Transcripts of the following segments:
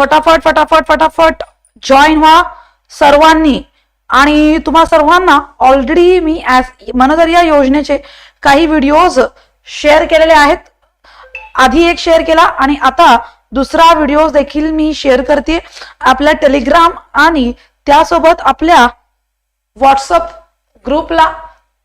फटाफट फटाफट फटाफट जॉईन व्हा सर्वांनी. आणि तुम्हा सर्वांना ऑलरेडी मी ऍज मनोदर या योजनेचे काही व्हिडिओज शेअर केलेले आहेत. आधी एक शेअर केला आणि आता दुसरा व्हिडिओ देखील मी शेअर करते. आपल्या टेलिग्राम आणि त्यासोबत आपल्या व्हॉट्सअप ग्रुपला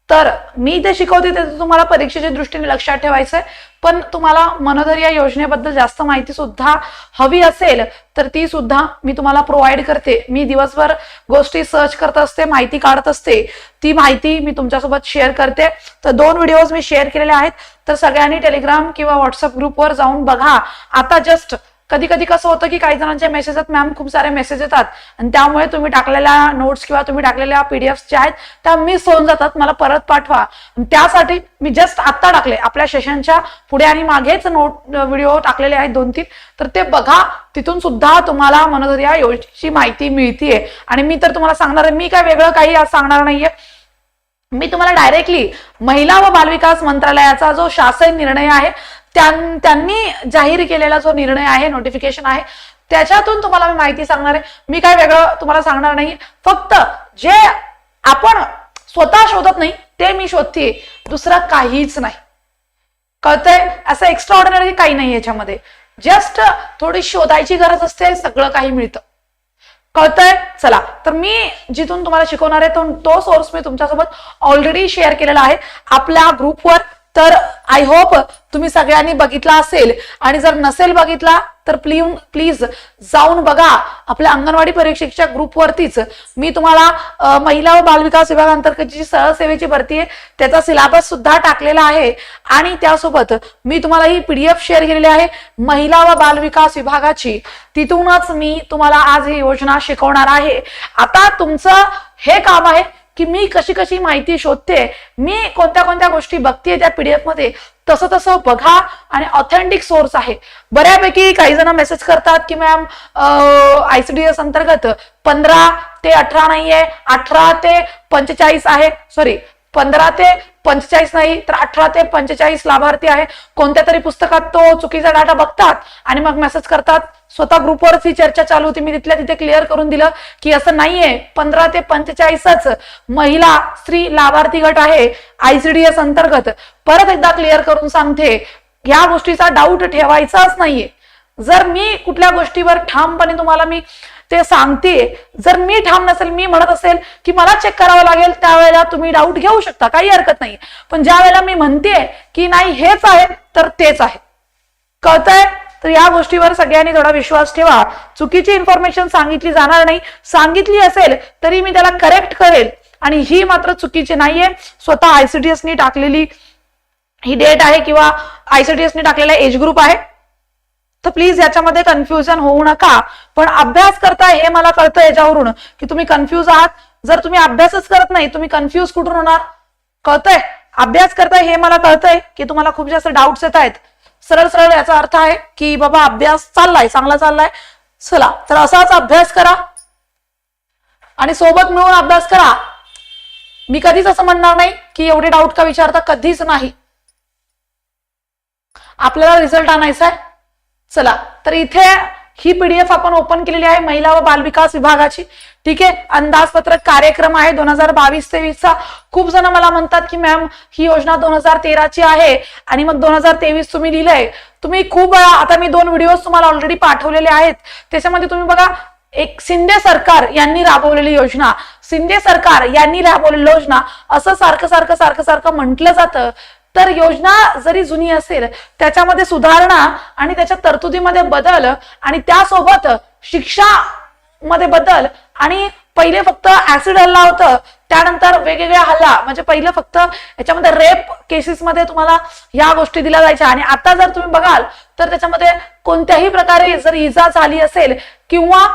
तर मी जे शिकवते ते तुम्हाला परीक्षेच्या दृष्टीने लक्षात ठेवायचं आहे पण तुम्हाला मनोधर या योजनेबद्दल जास्त माहिती सुद्धा हवी असेल तर ती सुद्धा मी तुम्हाला प्रोव्हाइड करते. मी दिवसभर गोष्टी सर्च करत असते माहिती काढत असते. ती माहिती मी तुमच्यासोबत शेअर करते. तर दोन व्हिडिओज मी शेअर केलेले आहेत. तर सगळ्यांनी टेलिग्राम किंवा व्हॉट्सअप ग्रुपवर जाऊन बघा. आता जस्ट कधी कधी कसं होतं की काही जणांच्या मेसेज आहेत मॅम खूप सारे मेसेज येतात. आणि त्यामुळे तुम्ही टाकलेल्या नोट्स किंवा तुम्ही टाकलेल्या पीडीएफ ज्या आहेत त्या मिस होऊन जातात. मला परत पाठवा. त्यासाठी मी जस्ट आत्ता टाकले. आपल्या सेशनच्या पुढे आणि मागेच नोट व्हिडिओ टाकलेले आहेत दोन तीन. तर ते बघा. तिथून सुद्धा तुम्हाला मनोदर या योजनेची माहिती मिळतीये. आणि मी तर तुम्हाला सांगणार आहे. मी काय वेगळं काही सांगणार नाहीये. मी तुम्हाला डायरेक्टली महिला व बालविकास मंत्रालयाचा जो शासन निर्णय आहे त्यांनी जाहीर केलेला जो निर्णय आहे नोटिफिकेशन आहे त्याच्यातून तुम्हाला मी माहिती सांगणार आहे. मी काय वेगळं तुम्हाला सांगणार नाही. फक्त जे आपण स्वतः शोधत नाही ते मी शोधते दुसरा काहीच नाही. कळतंय? असं एक्स्ट्रा ऑर्डिनरी काही नाही याच्यामध्ये. जस्ट थोडी शोधायची गरज असते सगळं काही मिळतं. कळतंय? चला. तर मी जिथून तुम्हाला शिकवणार आहे तो तो सोर्स मी तुमच्यासोबत ऑलरेडी शेअर केलेला आहे. आपल्या ग्रुपवर तर आय होप तुम्ही सगळ्यांनी बघितला असेल आणि जर नसेल बघितला तर प्ली प्लीज जाऊन बघा. आपल्या अंगणवाडी परीक्षेच्या ग्रुपवरतीच मी तुम्हाला महिला व बालविकास विभागांतर्गत जी सहसेवेची भरती आहे. त्याचा सिलेबस सुद्धा टाकलेला आहे. आणि त्यासोबत मी तुम्हाला ही पीडीएफ शेअर केलेली आहे. महिला व बालविकास विभागाची. तिथूनच मी तुम्हाला आज ही योजना शिकवणार आहे. आता तुमचं हे काम आहे की मी कशी कशी माहिती शोधते? मी कोणत्या कोणत्या गोष्टी बघते त्या पीडीएफमध्ये? तसं तसं बघा आणि ऑथेंटिक सोर्स आहे. बऱ्यापैकी काही जण मेसेज करतात की मॅम आयसीडीएस अंतर्गत पंधरा ते अठरा नाहीये अठरा ते पंचेचाळीस आहे सॉरी पंधरा ते पंचेचाळीस नाही तर अठरा ते पंचेचाळीस लाभार्थी आहे. कोणत्या तरी पुस्तकात तो चुकीचा डाटा बघतात आणि मग मेसेज करतात. स्वतः ग्रुपवरच ही चर्चा चालू होती. मी तिथल्या तिथे क्लिअर करून दिलं की असं नाहीये. पंधरा ते पंचेचाळीसच महिला स्त्री लाभार्थी गट आहे आयसीडीएस अंतर्गत. परत एकदा क्लिअर करून सांगते या गोष्टीचा डाऊट ठेवायचाच नाहीये. जर मी कुठल्या गोष्टीवर ठामपणे तुम्हाला मी ते सांगते जर मी ठाम नसेल मी म्हणत असेल की मला चेक करावं लागेल त्यावेळेला तुम्ही डाऊट घेऊ शकता काही हरकत नाही. पण ज्या वेळेला मी म्हणते की नाही हेच आहे तर तेच आहे. कळतंय? तर या गोष्टीवर सगळ्यांनी थोडा विश्वास ठेवा. चुकीची इन्फॉर्मेशन सांगितली जाणार नाही. सांगितली असेल तरी मी त्याला करेक्ट करेल. आणि ही मात्र चुकीची नाहीये. स्वतः आयसीडीएसनी टाकलेली ही डेट आहे किंवा आयसीडीएसनी टाकलेला एज ग्रुप आहे. तर प्लीज याच्यामध्ये कन्फ्युजन होऊ नका. पण अभ्यास करताय हे मला कळतं याच्यावरून की तुम्ही कन्फ्युज आहात. जर तुम्ही अभ्यासच करत नाही तुम्ही कन्फ्युज कुठून होणार? कळतंय? अभ्यास करताय हे मला कळतंय की तुम्हाला खूप जास्त डाऊट्स येत आहेत. सरळ सरळ याचा अर्थ आहे की बाबा अभ्यास चाललाय चांगला चाललाय. चला तर असाच अभ्यास करा. आणि सोबत मिळून अभ्यास करा. मी कधीच असं म्हणणार नाही की एवढे डाऊट का विचारता? कधीच नाही. आपल्याला रिझल्ट आणायचा आहे चला तर इथे ही पीडीएफ आपण ओपन केलेली आहे महिला व बालविकास विभागाची. ठीक आहे? अंदाजपत्रक कार्यक्रम आहे दोन हजार बावीस तेवीसचा. खूप जण मला म्हणतात की मॅम ही योजना दोन हजार तेराची आहे आणि मग दोन हजार तेवीस तुम्ही लिहिलंय. तुम्ही खूप आता मी दोन व्हिडिओ तुम्हाला ऑलरेडी पाठवलेले आहेत. त्याच्यामध्ये तुम्ही बघा एक शिंदे सरकार यांनी राबवलेली योजना. शिंदे सरकार यांनी राबवलेली योजना असं सारखं सारखं सारखं सारखं म्हटलं जातं. तर योजना जरी जुनी असेल त्याच्यामध्ये सुधारणा आणि त्याच्या तरतुदीमध्ये बदल आणि त्यासोबत शिक्षा मध्ये बदल आणि पहिले फक्त ऍसिड हल्ला होतं त्यानंतर वेगवेगळ्या हल्ला म्हणजे पहिलं फक्त याच्यामध्ये रेप केसेसमध्ये तुम्हाला या गोष्टी दिल्या जायच्या. आणि आता जर तुम्ही बघाल तर त्याच्यामध्ये कोणत्याही प्रकारे जर इजा झाली असेल किंवा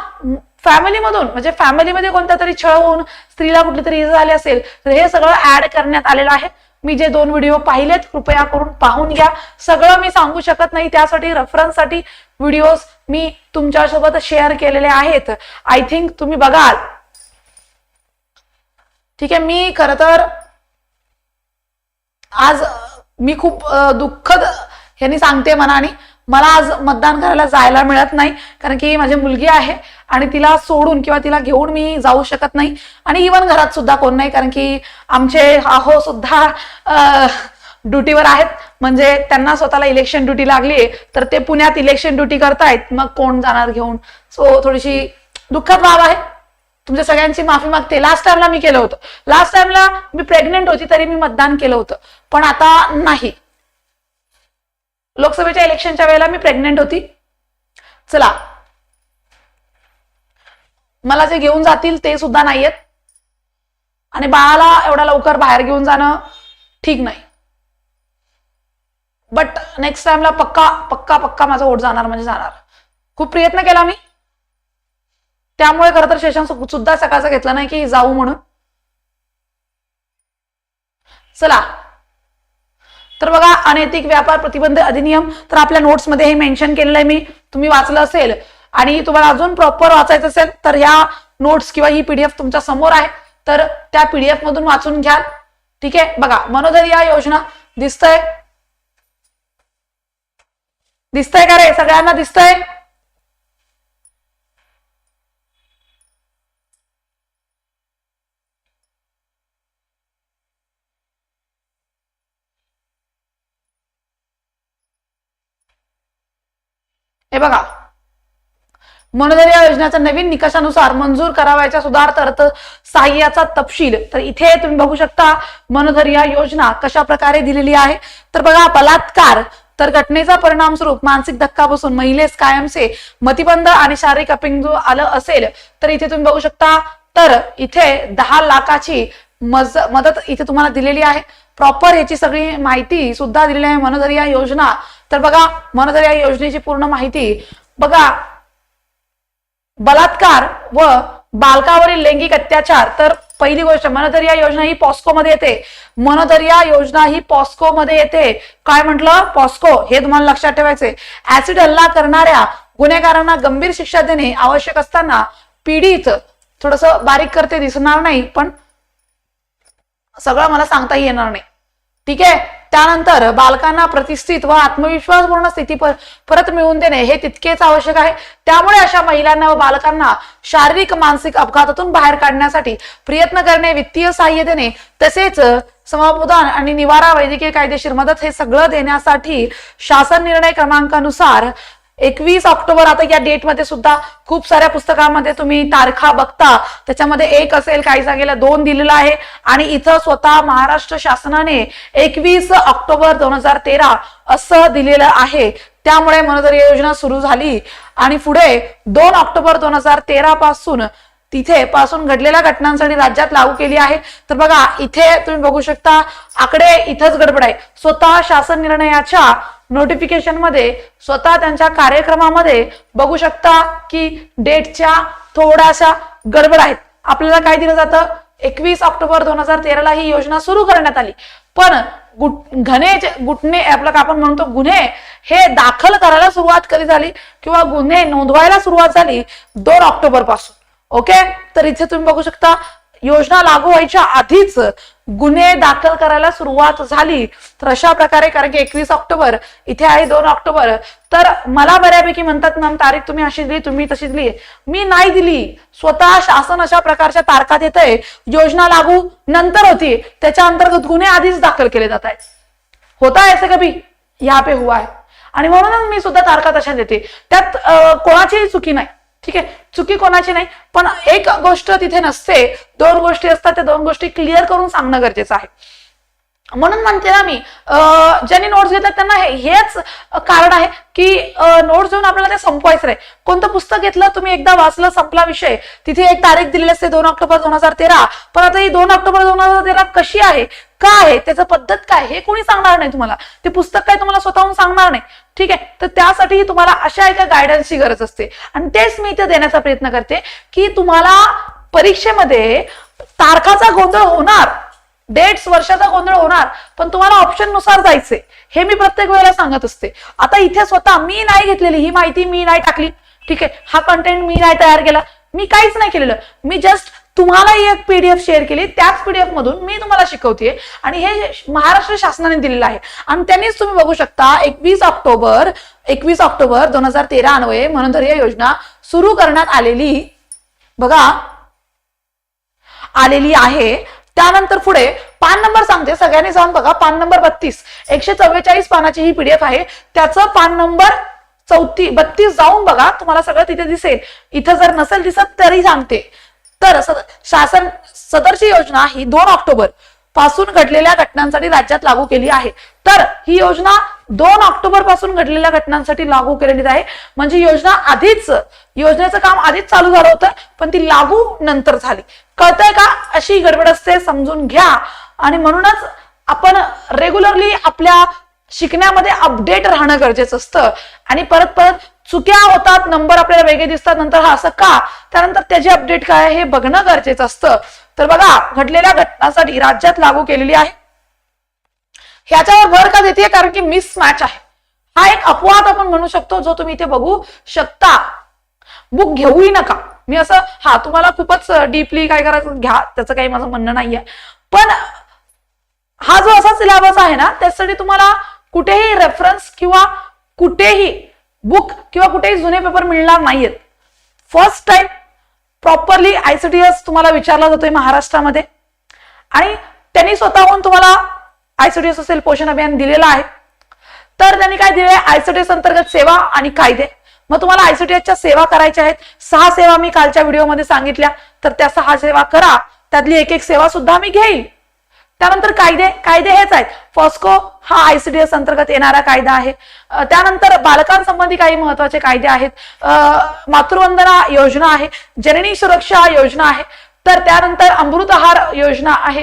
फॅमिलीमधून म्हणजे फॅमिलीमध्ये कोणत्या तरी छळ होऊन स्त्रीला कुठली तरी इजा झाली असेल तर हे सगळं ऍड करण्यात आलेलं आहे. मी जे दोन व्हिडिओ पाहिलेत कृपया करून पाहून घ्या. सगळं मी सांगू शकत नाही त्यासाठी रेफरन्ससाठी व्हिडिओज मी तुमच्यासोबत शेअर केलेले आहेत. आय थिंक तुम्ही बघाल. ठीक आहे मी खर तर आज मी खूप दुःखद यांनी सांगते मनाने. मला आज मतदान करायला जायला मिळत नाही कारण की माझी मुलगी आहे आणि तिला सोडून किंवा तिला घेऊन मी जाऊ शकत नाही. आणि इवन घरात सुद्धा कोण नाही कारण की आमचे आहो सुद्धा ड्युटीवर आहेत. म्हणजे त्यांना स्वतःला इलेक्शन ड्युटी लागली आहे तर ते पुण्यात इलेक्शन ड्युटी करतायत. मग कोण जाणार घेऊन? सो थोडीशी दुःखद बाब आहे. तुमच्या सगळ्यांची माफी मागते. लास्ट टाइमला मी केलं होतं. लास्ट टाइमला मी प्रेग्नेंट होती तरी मी मतदान केलं होतं. पण आता नाही. लोकसभेच्या इलेक्शनच्या वेळेला मी प्रेग्नेंट होती. चला. मला जे घेऊन जातील ते सुद्धा नाहीयेत. आणि बाळाला एवढा लवकर बाहेर घेऊन जाणं ठीक नाही. बट नेक्स्ट टाइमला पक्का पक्का पक्का माझा वोट जाणार म्हणजे जाणार. खूप प्रयत्न केला मी. त्यामुळे खरं तर शेषांक सुद्धा सकाळचा घेतला नाही की जाऊ म्हणून. चला. तर बघा अनैतिक व्यापार प्रतिबंध अधिनियम तर आपल्या नोट्समध्ये हे मेन्शन केलेलं आहे मी. तुम्ही वाचलं असेल आणि तुम्हाला अजून प्रॉपर वाचायचं असेल तर ह्या नोट्स किंवा ही पीडीएफ तुमच्यासमोर आहे. तर त्या पीडीएफ मधून वाचून घ्याल. ठीक आहे? बघा मनोदर या योजना दिसतंय. दिसतंय का रे? सगळ्यांना दिसतंय? बघा. मनोदर योजनेच्या नवीन निकषानुसार मंजूर करावयाच्या सुधार अर्थ सहाय्याचा तपशील. तर इथे तुम्ही बघू शकता मनधर्या योजना कशा प्रकारे दिलेली आहे? तर बघा बलात्कार तर घटनेचा परिणाम स्वरूप मानसिक धक्का बसून महिलेस कायमचे मतिबंध आणि शारीरिक अपिंग आलं असेल तर इथे तुम्ही बघू शकता तर इथे दहा लाखाची मज मदत इथे तुम्हाला दिलेली आहे. प्रॉपर याची सगळी माहिती सुद्धा दिलेली आहे मनधर्या योजना तर बघा मनोदर या योजनेची पूर्ण माहिती बघा. बलात्कार व बालकावरील लैंगिक अत्याचार तर पहिली गोष्ट मनोदर या योजना ही पॉस्को मध्ये येते. मनोदर या योजना ही पॉस्को मध्ये येते. काय म्हटलं? पॉस्को हे तुम्हाला लक्षात ठेवायचे ऍसिड हल्ला करणाऱ्या गुन्हेगारांना गंभीर शिक्षा देणे आवश्यक असताना पीडित थोडस बारीक करते दिसणार नाही पण सगळं मला सांगताही येणार नाही. ठीक आहे? त्यानंतर बालकांना प्रतिष्ठित व आत्मविश्वासपूर्ण स्थिती पर- परत मिळवून देणे हे तितकेच आवश्यक आहे. त्यामुळे अशा महिलांना व बालकांना शारीरिक मानसिक अपघातातून बाहेर काढण्यासाठी प्रयत्न करणे वित्तीय सहाय्य देणे तसेच समापदान आणि निवारा वैद्यकीय कायदेशीर मदत हे सगळं देण्यासाठी शासन निर्णय क्रमांकानुसार एकवीस ऑक्टोबर आता या डेटमध्ये सुद्धा खूप साऱ्या पुस्तकामध्ये तुम्ही तारखा बघता. त्याच्यामध्ये एक असेल काही जागेला दोन दिलेलं आहे. आणि इथं स्वतः महाराष्ट्र शासनाने एकवीस ऑक्टोबर दोन हजार तेरा असं दिलेलं आहे. त्यामुळे मनोदर योजना सुरू झाली. आणि पुढे दोन ऑक्टोबर दोन हजार तेरा पासून तिथे पासून घडलेल्या घटनांसाठी राज्यात लागू केली आहे. तर बघा इथे तुम्ही बघू शकता आकडे इथंच गडबड आहे. स्वतः शासन निर्णयाच्या नोटिफिकेशनमध्ये स्वतः त्यांच्या कार्यक्रमामध्ये बघू शकता की डेटच्या थोड्याशा गडबड आहेत. आपल्याला काय दिलं जातं? एकवीस ऑक्टोबर दोन हजार तेराला ही योजना सुरू करण्यात आली. पण गुट घने गुटणे आपलं का आपण म्हणतो गुन्हे हे दाखल करायला सुरुवात कधी झाली किंवा गुन्हे नोंदवायला सुरुवात झाली? दोन ऑक्टोबरपासून ओके? तर इथे तुम्ही बघू शकता योजना लागू व्हायच्या आधीच गुन्हे दाखल करायला सुरुवात झाली तर अशा प्रकारे कारण की एकवीस ऑक्टोबर इथे आहे दोन ऑक्टोबर. तर मला बऱ्यापैकी म्हणतात मॅम तारीख तुम्ही अशी दिली तुम्ही तशी दिली. मी नाही दिली. स्वतः शासन अशा प्रकारच्या तारखा देत आहे योजना लागू नंतर होती. त्याच्या अंतर्गत गुन्हे आधीच दाखल केले जात आहेत. होता है ऐसे कभी या पे हुआ आहे आणि म्हणूनच मी सुद्धा तारखा तशा देते. त्यात कोणाचीही चुकी नाही. ठीक आहे? चुकी कोणाची नाही. पण एक गोष्ट तिथे नसते. दोन गोष्टी असतात त्या दोन गोष्टी क्लिअर करून सांगणं गरजेचं आहे. म्हणून म्हणते ना मी ज्यांनी नोट्स घेतल्या त्यांना हे- हेच कारण आहे की नोट्स घेऊन आपल्याला ते संपवायचं आहे कोणतं पुस्तक घेतलं तुम्ही एकदा वाचलं संपला विषय. तिथे एक तारीख दिलेली असते दोन ऑक्टोबर दोन हजार तेरा. पण आता ही दोन ऑक्टोबर दोन हजार तेरा कशी आहे? का आहे? त्याचं पद्धत काय हे कोणी सांगणार नाही तुम्हाला. ते पुस्तक काय तुम्हाला स्वतःहून सांगणार नाही. ठीक आहे? तर त्यासाठी तुम्हाला अशा एका गायडन्सची गरज असते. आणि तेच मी इथे देण्याचा प्रयत्न करते की तुम्हाला परीक्षेमध्ये तारखाचा गोंधळ होणार. डेट्स वर्षाचा गोंधळ होणार. पण तुम्हाला ऑप्शननुसार जायचे हे मी प्रत्येक वेळेला सांगत असते. आता इथे स्वतः मी नाही घेतलेली. ही माहिती मी नाही टाकली. ठीक आहे? हा कंटेंट मी नाही तयार केला. मी काहीच नाही केलेलं. मी जस्ट तुम्हालाही एक पीडीएफ शेअर केली त्याच पीडीएफ मधून मी तुम्हाला शिकवते आणि हे महाराष्ट्र शासनाने दिलेलं आहे. आणि त्यांनीच तुम्ही बघू शकता एकवीस ऑक्टोबर एकवीस ऑक्टोबर दोन हजार तेरा अन्वये मनोधर्य योजना सुरू करण्यात आलेली बघा आलेली आहे. त्यानंतर पुढे पान नंबर सांगते. सगळ्यांनी जाऊन बघा पान नंबर बत्तीस. एकशे चव्वेचाळीस पानाची ही पीडीएफ आहे. त्याचं पान नंबर चौती बत्तीस जाऊन बघा तुम्हाला सगळं तिथे दिसेल. इथं जर नसेल दिसत तरी सांगते. तर शासन सदरची योजना ही दोन ऑक्टोबरपासून घडलेल्या घटनांसाठी राज्यात लागू केली आहे. तर ही योजना दोन ऑक्टोबरपासून घडलेल्या घटनांसाठी लागू केलेली आहे. म्हणजे योजना आधीच योजनेचं काम आधीच चालू झालं होतं पण ती लागू नंतर झाली. कळतंय का? अशी गडबड असते समजून घ्या. आणि म्हणूनच आपण रेग्युलरली आपल्या शिकण्यामध्ये अपडेट राहणं गरजेचं असतं. आणि परत परत चुक्या होतात नंबर आपल्याला वेगळे दिसतात नंतर हा असं का? त्यानंतर त्याचे अपडेट काय हे बघणं गरजेचं असतं. तर बघा घडलेल्या घटनासाठी राज्यात लागू केलेली आहे. ह्याच्यावर भर का देते कारण की मिस मॅच आहे. हा एक अपवाद आपण म्हणू शकतो जो तुम्ही इथे बघू शकता. बुक घेऊही नका. मी असं हा तुम्हाला खूपच डीपली काय करायचं घ्या. त्याचं काही माझं म्हणणं नाहीये. पण हा जो असा सिलेबस आहे ना त्यासाठी तुम्हाला कुठेही रेफरन्स किंवा कुठेही बुक किंवा कुठेही जुने पेपर मिळणार नाहीयेत. फर्स्ट टाइम प्रॉपरली आयसीडीएस तुम्हाला विचारला जातोय महाराष्ट्रामध्ये. आणि त्यांनी स्वतःहून तुम्हाला आयसीडीएस असेल पोषण अभियान दिलेलं आहे. तर त्यांनी काय दिले आयसीडीएस अंतर्गत सेवा आणि कायदे. मग तुम्हाला आयसीडीएसच्या सेवा करायच्या आहेत. सहा सेवा मी कालच्या व्हिडिओमध्ये सांगितल्या. तर त्या सहा सेवा करा. त्यातली एक एक सेवा सुद्धा मी घेईल. त्यानंतर कायदे कायदे हेच आहेत. फॉस्को हा आयसीडीएस अंतर्गत येणारा कायदा आहे. त्यानंतर बालकांसंबंधी काही महत्त्वाचे कायदे आहेत. मातृवंदना योजना आहे जननी सुरक्षा योजना आहे तर त्यानंतर अमृत आहार योजना आहे.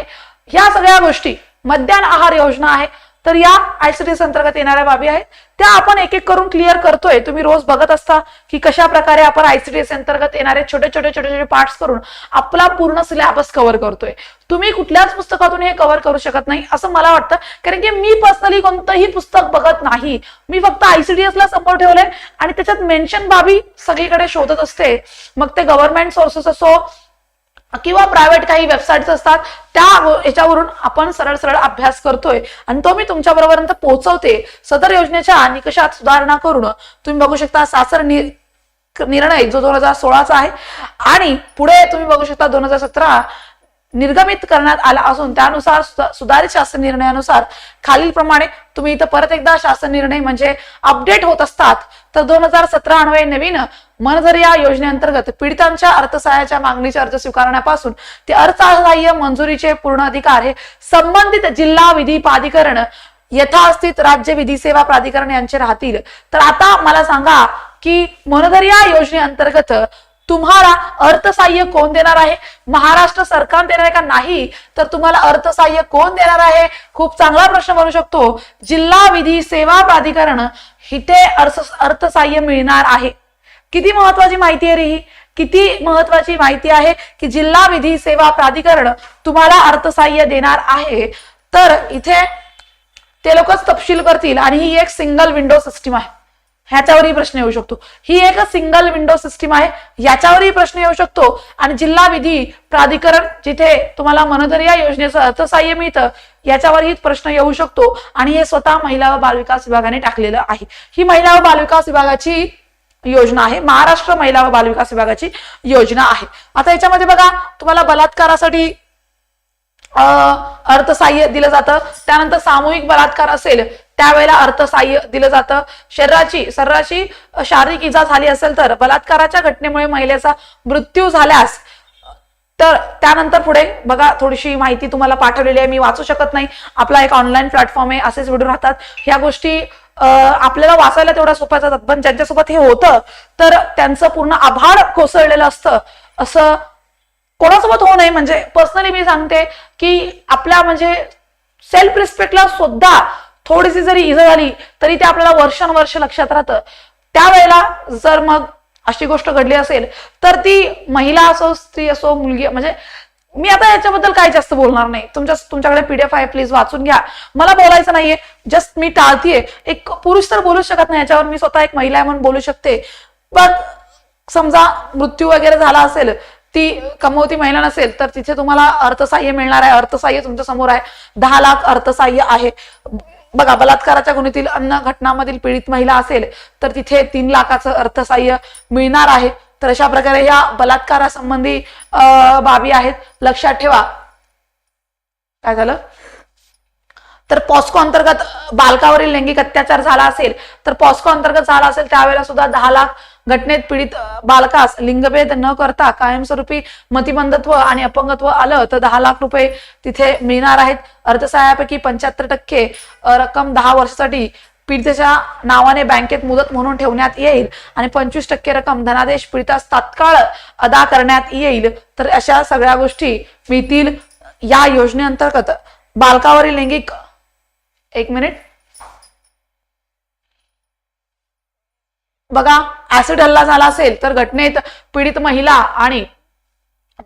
ह्या सगळ्या गोष्टी मध्यान्ह आहार योजना आहे तर या आयसीडीएस अंतर्गत येणाऱ्या बाबी आहेत. त्या आपण एक एक करून क्लिअर करतोय. तुम्ही रोज बघत असता की कशा प्रकारे आपण आयसीडीएस अंतर्गत येणारे छोटे छोटे छोटे छोटे पार्ट्स करून आपला पूर्ण सिलेबस कव्हर करतोय. तुम्ही कुठल्याच पुस्तकातून हे कव्हर करू शकत नाही असं मला वाटतं. कारण की मी पर्सनली कोणतंही पुस्तक बघत नाही. मी फक्त आयसीडीएस ला समोर ठेवलंय आणि त्याच्यात मेन्शन बाबी सगळीकडे शोधत असते. मग ते गव्हर्नमेंट सोर्सेस असो किंवा प्रायव्हेट काही वेबसाईट्स असतात त्या याच्यावरून आपण सरळ सरळ अभ्यास करतोय. आणि तो मी तुमच्या बरोबरपर्यंत पोहोचवते. सदर योजनेच्या निकषात सुधारणा करून तुम्ही बघू शकता सासर नि- निर्णय जो दोन हजार सोळाचा आहे. आणि पुढे तुम्ही बघू शकता दोन हजार सतरा निर्गमित करण्यात आला असून त्यानुसार सुधारित शासन निर्णयानुसार खालील प्रमाणे तुम्ही इथं परत एकदा शासन निर्णय म्हणजे अपडेट होत असतात. तर दोन हजार सतरा अन्वये नवीन मनधर या योजनेअंतर्गत पीडितांच्या अर्थसहाय्याच्या मागणीचे अर्ज स्वीकारण्यापासून ते अर्थसहाय्य मंजुरीचे पूर्ण अधिकार हे संबंधित जिल्हा विधी प्राधिकरण यथास्थित राज्य विधी सेवा प्राधिकरण यांचे राहतील. तर आता मला सांगा की मनधर या योजनेअंतर्गत तुम्हाला अर्थसहाय्य कोण देणार आहे? महाराष्ट्र सरकार देणार आहे का नाही? तर तुम्हाला अर्थसहाय्य कोण देणार आहे? खूप चांगला प्रश्न बनू शकतो. जिल्हा विधी सेवा प्राधिकरण हिते अर्थ अर्थसहाय्य मिळणार आहे. किती महत्वाची माहिती आहे रे ही? किती महत्वाची माहिती आहे की जिल्हा विधी सेवा प्राधिकरण तुम्हाला अर्थसहाय्य देणार आहे? तर इथे ते लोकच तपशील करतील आणि ही एक सिंगल विंडो सिस्टीम आहे. ह्याच्यावरही प्रश्न येऊ शकतो. ही एक सिंगल विंडो सिस्टीम आहे याच्यावरही प्रश्न येऊ शकतो. आणि जिल्हा विधी प्राधिकरण जिथे तुम्हाला मनोदर या योजनेचं अर्थसहाय्य मिळतं याच्यावरही प्रश्न येऊ शकतो. आणि हे स्वतः महिला व बालविकास विभागाने टाकलेलं आहे. ही महिला व बालविकास विभागाची योजना आहे. महाराष्ट्र महिला व बालविकास विभागाची योजना आहे. आता याच्यामध्ये बघा तुम्हाला बलात्कारासाठी अर्थसाह्य दिलं जातं. त्यानंतर सामूहिक बलात्कार असेल त्यावेळेला अर्थसाह्य दिलं जातं. शरीराची शरीराची शारीरिक इजा झाली असेल तर बलात्काराच्या घटनेमुळे महिलेचा मृत्यू झाल्यास तर त्यानंतर पुढे बघा थोडीशी माहिती तुम्हाला पाठवलेली आहे. मी वाचू शकत नाही. आपला एक ऑनलाईन प्लॅटफॉर्म आहे असेच व्हिडिओ राहतात. ह्या गोष्टी आपल्याला वाचायला तेवढ्या सोप्या जातात. पण ज्यांच्यासोबत हे होतं तर त्यांचं पूर्ण आभार कोसळलेलं असतं. असं कोणासोबत होऊ नये. म्हणजे पर्सनली मी सांगते की आपल्या म्हणजे सेल्फ रिस्पेक्टला सुद्धा थोडीशी जरी इजा झाली तरी ते आपल्याला वर्षानुवर्ष लक्षात राहतं. त्यावेळेला जर मग अशी गोष्ट घडली असेल तर ती महिला असो स्त्री असो मुलगी म्हणजे मी आता याच्याबद्दल काही जास्त बोलणार नाही. तुमच्या तुमच्याकडे पीडीएफ आहे प्लीज वाचून घ्या. मला बोलायचं नाहीये. जस्ट मी टाळतीये. एक पुरुष तर बोलू शकत नाही. याच्यावर मी स्वतः एक महिला आहे म्हणून बोलू शकते. पण समजा मृत्यू वगैरे झाला असेल ती कमवती महिला नसेल तर तिथे तुम्हाला अर्थसाह्य मिळणार आहे. अर्थसाह्य तुमच्यासमोर आहे. दहा लाख अर्थसाह्य आहे. बघा बलात्काराच्या गुणीतील अन्न घटनामधील पीडित महिला असेल तर तिथे तीन लाखाचं अर्थसाह्य मिळणार आहे. तर अशा प्रकारे या बलात्कारासंबंधी अं, बाबी आहेत. लक्षात ठेवा. काय झालं? तर पॉस्को अंतर्गत बालकावरील लैंगिक अत्याचार झाला असेल तर पॉस्को अंतर्गत झाला असेल त्यावेळेला सुद्धा दहा लाख घटनेत पीडित बालकास लिंगभेद न करता कायमस्वरूपी मतिमंदत्व आणि अपंगत्व आलं तर दहा लाख रुपये तिथे मिळणार आहेत. अर्थसहाय्यापैकी पंच्याहत्तर टक्के रक्कम दहा वर्षासाठी पीडितेच्या नावाने बँकेत मुदत म्हणून ठेवण्यात येईल आणि पंचवीस टक्के रक्कम धनादेश पीडितास तात्काळ अदा करण्यात येईल. तर अशा सगळ्या गोष्टी मिळतील. या योजनेअंतर्गत बालकावरील लैंगिक एक मिनिट. बघा ऍसिड हल्ला झाला असेल तर घटनेत पीडित महिला आणि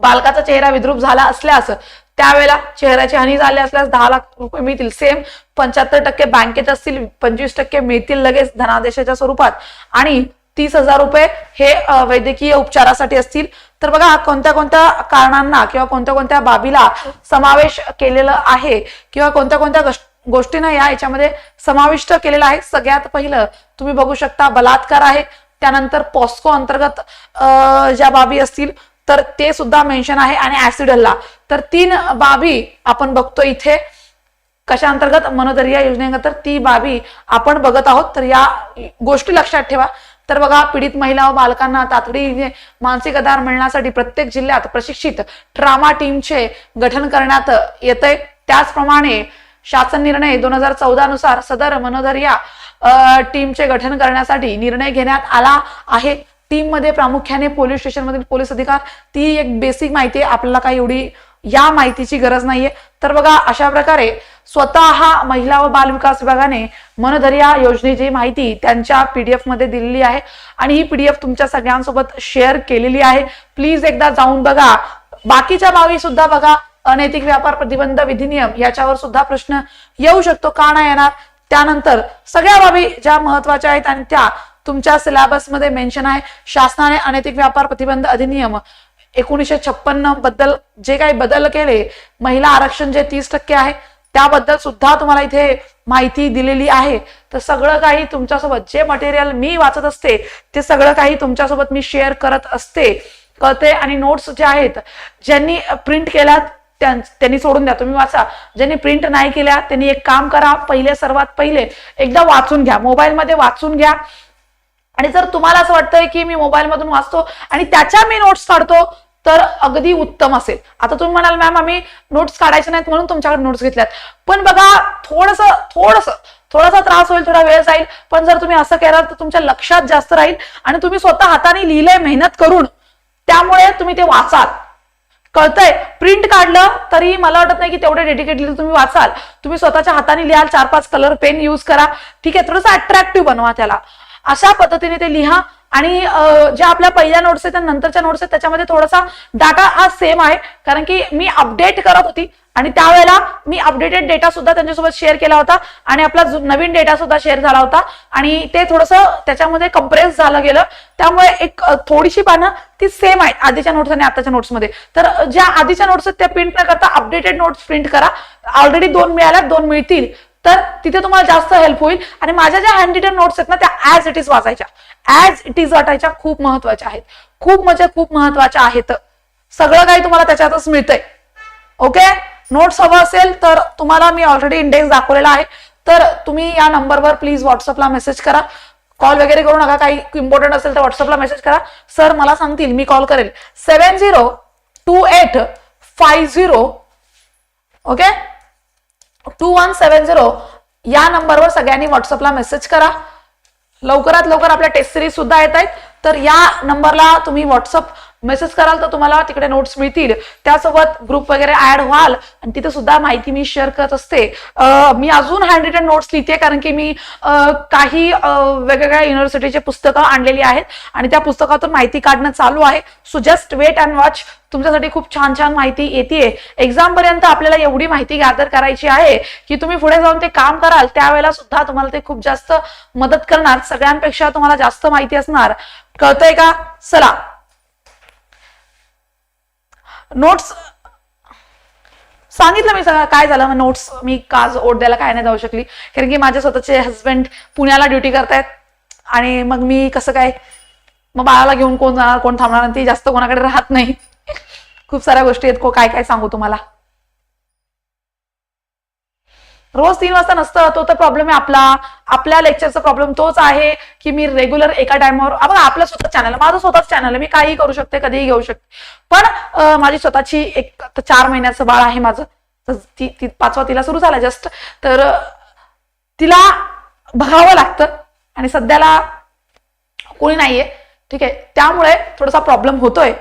बालकाचा चेहरा विद्रूप झाला असल्यास त्यावेळेला चेहऱ्याची हानी झाली असल्यास दहा लाख रुपये मिळतील. सेम पंच्याहत्तर टक्के बँकेत असतील पंचवीस टक्के मिळतील लगेच धनादेशाच्या स्वरूपात. आणि तीस हजार रुपये हे वैद्यकीय उपचारासाठी असतील. तर बघा कोणत्या कोणत्या कारणांना किंवा कोणत्या कोणत्या बाबीला समावेश केलेला आहे किंवा कोणत्या कोणत्या गोष्टींना या याच्यामध्ये समाविष्ट केलेलं आहे. सगळ्यात पहिलं तुम्ही बघू शकता बलात्कार आहे. त्यानंतर पॉस्को अंतर्गत ज्या बाबी असतील तर ते सुद्धा मेन्शन आहे आणि ऍसिड हल्ला. तर तीन बाबी आपण बघतो इथे. कशा अंतर्गत मनोदर्या योजनेअंतर्गत ती बाबी आपण बघत आहोत. तर या गोष्टी लक्षात ठेवा. तर बघा पीडित महिला व बालकांना तातडीने मानसिक आधार मिळण्यासाठी प्रत्येक जिल्ह्यात प्रशिक्षित ट्रामा टीमचे गठन करण्यात येतंय. त्याचप्रमाणे शासन निर्णय दोन हजार चौदा नुसार सदर मनोदर्या या टीमचे गठन करण्यासाठी निर्णय घेण्यात आला आहे. टीममध्ये प्रामुख्याने पोलीस स्टेशन मधील पोलीस अधिकार ती एक बेसिक माहिती आहे. आपल्याला काही एवढी या माहितीची गरज नाहीये. तर बघा अशा प्रकारे स्वतः महिला व बाल विकास विभागाने मनधर्या योजनेची माहिती त्यांच्या पीडीएफमध्ये दिलेली आहे. आणि ही पीडीएफ तुमच्या सगळ्यांसोबत शेअर केलेली आहे. प्लीज एकदा जाऊन बघा. बाकीच्या बाबी सुद्धा बघा. अनैतिक व्यापार प्रतिबंध विधिनियम याच्यावर सुद्धा प्रश्न येऊ शकतो. का नाही येणार? त्यानंतर सगळ्या बाबी ज्या महत्त्वाच्या आहेत आणि त्या तुमच्या सिलेबसमध्ये मेन्शन आहे. शासनाने अनैतिक व्यापार प्रतिबंध अधिनियम एकोणीसशे छप्पन्नबद्दल जे काही बदल केले महिला आरक्षण जे तीस टक्के आहे त्याबद्दल सुद्धा तुम्हाला इथे माहिती दिलेली आहे. तर सगळं काही तुमच्यासोबत जे मटेरियल मी वाचत असते ते सगळं काही तुमच्यासोबत मी शेअर करत असते. कळते आणि नोट्स जे आहेत ज्यांनी प्रिंट केल्यात त्यांनी सोडून द्या. तुम्ही वाचा. ज्यांनी प्रिंट नाही केल्या त्यांनी एक काम करा. पहिले सर्वात पहिले एकदा वाचून घ्या. मोबाईलमध्ये वाचून घ्या. आणि जर तुम्हाला असं वाटतंय की मी मोबाईलमधून वाचतो आणि त्याच्या मी नोट्स काढतो तर अगदी उत्तम असेल. आता तुम्ही म्हणाल मॅम आम्ही नोट्स काढायचे नाहीत म्हणून तुमच्याकडे नोट्स घेतल्यात. पण बघा थोडस थोडस थोडासा त्रास होईल थोडा वेळ जाईल. पण जर तुम्ही असं केलं तर तुमच्या लक्षात जास्त राहील. आणि तुम्ही स्वतः हाताने लिहिलंय मेहनत करून. त्यामुळे तुम्ही ते वाचाल. कळतंय. प्रिंट काढलं तरी मला वाटत नाही की तेवढे डेडिकेटली तुम्ही वाचाल. तुम्ही स्वतःच्या हाताने लिहाल चार पाच कलर पेन यूज करा. ठीक आहे थोडंसं अट्रॅक्टिव्ह बनवा त्याला. अशा पद्धतीने ते लिहा. आणि ज्या आपल्या पहिल्या नोट्स आहेत नंतरच्या नोट्स आहेत त्याच्यामध्ये थोडासा डाटा हा सेम आहे. कारण की मी अपडेट करत होती आणि त्यावेळेला मी अपडेटेड डेटा सुद्धा त्यांच्यासोबत शेअर केला होता आणि आपला नवीन डेटा सुद्धा शेअर झाला होता. आणि ते थोडंसं त्याच्यामध्ये कम्प्रेस झालं गेलं. त्यामुळे एक थोडीशी पानं ती सेम आहेत आधीच्या नोट्स आणि आताच्या नोट्समध्ये तर ज्या आधीच्या नोट्स आहेत त्या प्रिंट न करता अपडेटेड नोट्स प्रिंट करा. ऑलरेडी दोन मिळाल्या दोन मिळतील. तर तिथे तुम्हाला जास्त हेल्प होईल. आणि माझ्या ज्या हँड रिटन नोट्स आहेत ना त्या ऍज इट इज वाचायच्या. ऍज इट इज वाटायच्या खूप महत्त्वाच्या आहेत. खूप म्हणजे खूप महत्त्वाच्या आहेत. सगळं काही तुम्हाला त्याच्यातच मिळतंय. ओके नोट्स हवं असेल तर तुम्हाला मी ऑलरेडी इंडेक्स दाखवलेला आहे. तर तुम्ही या नंबरवर प्लीज व्हॉट्सअपला मेसेज करा. कॉल वगैरे करू नका. काही इम्पॉर्टंट असेल तर व्हॉट्सअपला मेसेज करा. सर मला सांगतील मी कॉल करेल. Seven zero two eight five zero okay two one seven zero या नंबरवर सगळ्यांनी व्हॉट्सअपला मेसेज करा. लवकरात लवकर आपल्या टेस्ट सिरीज सुद्धा येत आहेत. तर या नंबरला तुम्ही व्हॉट्सअप मेसेज कराल तर तुम्हाला तिकडे नोट्स मिळतील. त्यासोबत ग्रुप वगैरे ऍड व्हाल. आणि तिथे सुद्धा माहिती मी शेअर करत असते. मी अजून हँड रिटन नोट्स लिहिते कारण की मी काही वेगवेगळ्या युनिव्हर्सिटीचे पुस्तकं आणलेली आहेत. आणि त्या पुस्तकातून माहिती काढणं चालू आहे. So just wait and watch तुमच्यासाठी खूप छान छान माहिती येते एक्झाम पर्यंत आपल्याला एवढी माहिती गॅदर करायची आहे की तुम्ही पुढे जाऊन ते काम कराल त्यावेळेला सुद्धा तुम्हाला ते खूप जास्त मदत करणार. सगळ्यांपेक्षा तुम्हाला जास्त माहिती असणार. कळतंय का? चला. नोट्स सांगितलं मी सगळं. काय झालं? नोट्स मी का ओढ द्यायला काय नाही जाऊ शकली. कारण की माझे स्वतःचे हस्बंड पुण्याला ड्युटी करतायत. आणि मग मी कसं काय? मग बाळाला घेऊन कोण जाणार कोण थांबणार? ती जास्त कोणाकडे राहत नाही. खूप साऱ्या गोष्टी आहेत. को- काय काय सांगू तुम्हाला? रोज तीन वाजता नसतं तो तर प्रॉब्लेम आहे आपला. आपल्या लेक्चरचा प्रॉब्लेम तोच आहे की मी रेग्युलर एका टायमावर आपण आपलं स्वतः चॅनल माझं स्वतःच चॅनल आहे. मी काहीही करू शकते कधीही घेऊ शकते. पण माझी स्वतःची एक चार महिन्याचं बाळ आहे माझं. तर ती ती पाचवा तिला सुरू झाला जस्ट तर तिला बघावं लागतं. आणि सध्याला कोणी नाहीये. ठीक आहे? त्यामुळे थोडासा प्रॉब्लेम होतोय.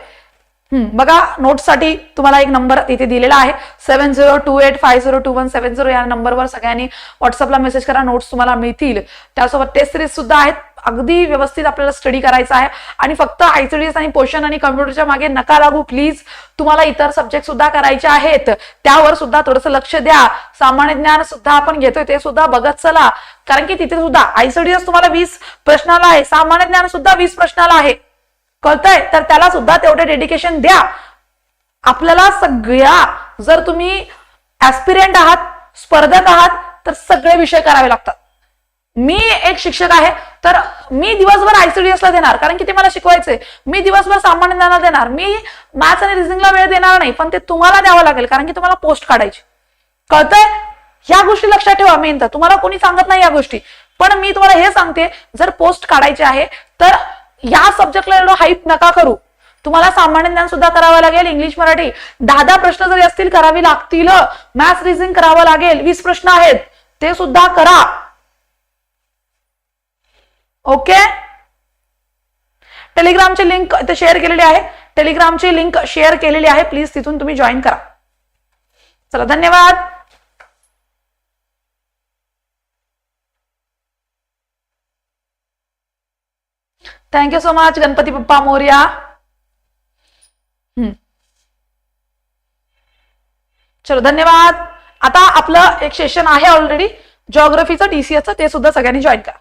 बघा नोट्ससाठी तुम्हाला एक नंबर इथे दिलेला आहे. Seven zero two eight five zero two one seven zero या नंबरवर सगळ्यांनी व्हॉट्सअपला मेसेज करा नोट्स तुम्हाला मिळतील. त्यासोबत टेस्ट सिरीज सुद्धा आहेत. अगदी व्यवस्थित आपल्याला स्टडी करायचा आहे. आणि फक्त आयसीडीएस आणि पोषण आणि कम्प्युटरच्या मागे नका लागू प्लीज तुम्हाला इतर सब्जेक्ट सुद्धा करायचे आहेत. त्यावर सुद्धा थोडंसं लक्ष द्या. सामान्य ज्ञान सुद्धा आपण घेतोय ते सुद्धा बघत चला. कारण की तिथे सुद्धा आयसीडीएस तुम्हाला वीस प्रश्नाला आहे. सामान्य ज्ञान सुद्धा वीस प्रश्नाला आहे. कळतंय? तर त्याला सुद्धा तेवढे डेडिकेशन द्या. आपल्याला सगळ्या जर तुम्ही ऍस्पिरंट आहात स्पर्धक आहात तर सगळे विषय करावे लागतात. मी एक शिक्षक आहे तर मी दिवसभर आयसीडीएस ला देणार कारण की ते मला शिकवायचंय. मी दिवसभर सामान्य ज्ञानाला देणार. मी मॅथ्स आणि रिझनिंगला वेळ देणार नाही पण ते तुम्हाला द्यावं लागेल कारण की तुम्हाला पोस्ट काढायची. कळतंय? ह्या गोष्टी लक्षात ठेवा मेन तर तुम्हाला कोणी सांगत नाही या गोष्टी. पण मी तुम्हाला हे सांगते जर पोस्ट काढायची आहे तर या सब्जेक्टला एवढं हाईप नका करू. तुम्हाला सामान्य ज्ञान सुद्धा करावं लागेल इंग्लिश मराठी. दहा दहा प्रश्न जरी असतील करावी लागतील. मॅथ्स रिझनिंग करावं लागेल. वीस प्रश्न आहेत. ते सुद्धा करा. ओके टेलिग्रामची लिंक इथे शेअर केलेली आहे. टेलिग्रामची लिंक शेअर केलेली आहे. प्लीज तिथून तुम्ही जॉईन करा. चला धन्यवाद. थँक्यू सो मच गणपती पप्पा मोर्या हम्म. चलो धन्यवाद. आता आपलं एक सेशन आहे ऑलरेडी जॉग्रफीचं डीसीएचं ते सुद्धा सगळ्यांनी जॉईन करा.